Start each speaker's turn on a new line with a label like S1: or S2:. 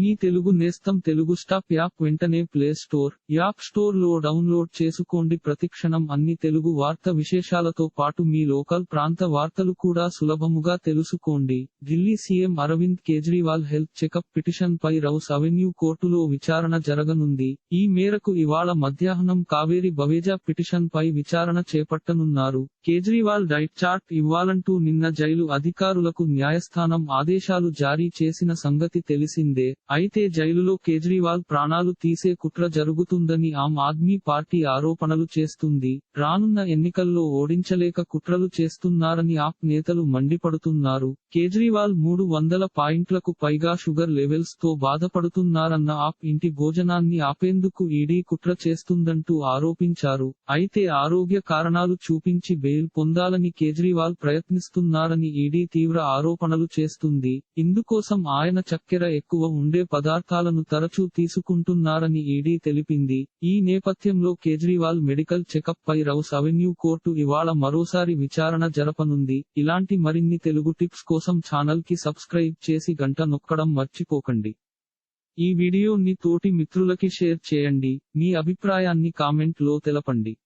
S1: మీ తెలుగు నేస్తం Telugu stop app వెంటనే play store app స్టోర్లో డౌన్లోడ్ చేసుకోండి. ప్రతిక్షణం అన్ని తెలుగు వార్త విశేషాలతో పాటు మీ లోకల్ ప్రాంత వార్తలు కూడా సులభముగా తెలుసుకోండి. Delhi CM Arvind Kejriwal health checkup petition పై రౌస్ అవెన్యూ కోర్టులో విచారణ జరగనుంది. ఈ మేరకు ఇవాళ మధ్యాహ్నం కావేరి బవేజా పిటిషన్ పై విచారణ చేపట్టనున్నారు. కేజ్రీవాల్ డైట్ చార్ట్ ఇవ్వాలంటూ నిన్న జైలు అధికారులకు న్యాయస్థానం ఆదేశాలు జారీ చేసిన సంగతి తెలిసిందే. అయితే జైలులో కేజ్రీవాల్ ప్రాణాలు తీసే కుట్ర జరుగుతుందని ఆమ్ ఆద్మీ పార్టీ ఆరోపణలు చేస్తుంది. రానున్న ఎన్నికల్లో ఓడించలేక కుట్రలు చేస్తున్నారని ఆప్ నేతలు మండిపడుతున్నారు. కేజ్రీవాల్ మూడు వందల పాయింట్లకు పైగా షుగర్ లెవెల్స్తో బాధపడుతున్నారన్న ఆప్ ఇంటి భోజనాన్ని ఆపేందుకు ఈడీ కుట్ర చేస్తుందంటూ ఆరోపించారు. అయితే ఆరోగ్య కారణాలు చూపించి బెయిల్ పొందాలని కేజ్రీవాల్ ప్రయత్నిస్తున్నారని ఈడీ తీవ్ర ఆరోపణలు చేస్తుంది. ఇందుకోసం ఆయన చక్కెర ఎక్కువ ఉండే పదార్థాలను తరచూ తీసుకుంటున్నారని ఈడీ తెలిపింది. ఈ నేపథ్యంలో కేజ్రీవాల్ మెడికల్ చెకప్ పై రౌస్ అవెన్యూ కోర్టు ఇవాళ మరోసారి విచారణ జరపనుంది. ఇలాంటి మరిన్ని తెలుగు టిప్స్ కోసం ఛానల్కి సబ్స్క్రైబ్ చేసి గంట నొక్కడం మర్చిపోకండి. ఈ వీడియోని తోటి మిత్రులకి షేర్ చేయండి. మీ అభిప్రాయాన్ని కామెంట్లో తెలపండి.